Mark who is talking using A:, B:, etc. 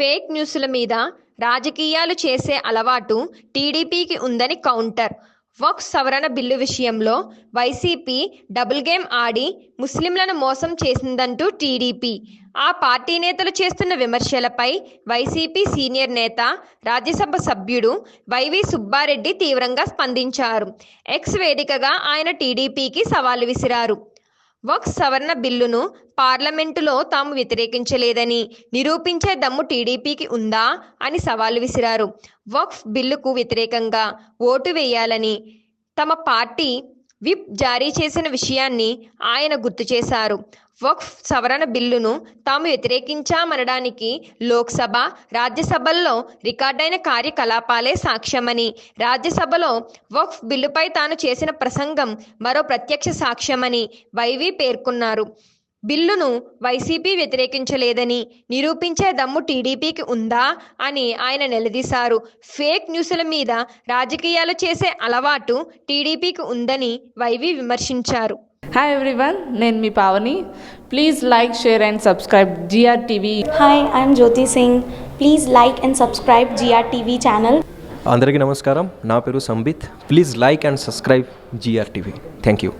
A: Fake న్యూస్ల మీద రాజకీయాలు చేసే అలవాటు టీడీపీకి ఉందని కౌంటర్. వక్స్ సవరణ బిల్లు విషయంలో వైసీపీ డబుల్ గేమ్ ఆడి ముస్లింలను మోసం చేసిందంటూ టీడీపీ. ఆ పార్టీ నేతలు చేస్తున్న విమర్శలపై వైసీపీ సీనియర్ నేత రాజ్యసభ సభ్యుడు వైవి సుబ్బారెడ్డి తీవ్రంగా స్పందించారు. ఎక్స్ వేదికగా ఆయన టీడీపీకి సవాలు విసిరారు. వక్స్ సవరణ బిల్లును పార్లమెంటులో తాము వ్యతిరేకించలేదని నిరూపించే దమ్ము టీడీపీకి ఉందా అని సవాలు విసిరారు. వక్ఫ్ బిల్లుకు వ్యతిరేకంగా ఓటు వేయాలని తమ పార్టీ విప్ జారీ చేసిన విషయాన్ని ఆయన గుర్తు చేశారు. వక్ఫ్ సవరణ బిల్లును తాము వ్యతిరేకించామనడానికి లోక్సభ రాజ్యసభల్లో రికార్డైన కార్యకలాపాలే సాక్ష్యమని రాజ్యసభలో వక్ఫ్ బిల్లుపై తాను చేసిన ప్రసంగం మరో ప్రత్యక్ష సాక్ష్యమని వైవి పేర్కొన్నారు. బిల్లును వైసీపీ వ్యతిరేకించలేదని నిరూపించే దమ్ము టీడీపీకి ఉందా అని ఆయన నిలదీశారు. ఫేక్ న్యూస్ల మీద రాజకీయాలు చేసే అలవాటు టీడీపీకి ఉందని వైవి విమర్శించారు.
B: హాయ్ ఎవ్రీవన్ నేను మీ Pavani. Please like share and subscribe GR TV
C: Hi, I'm Jyoti Singh. Please like and subscribe GRTV channel.
D: అందరికీ నమస్కారం. నా పేరు Sambit. Please like and subscribe GR TV thank you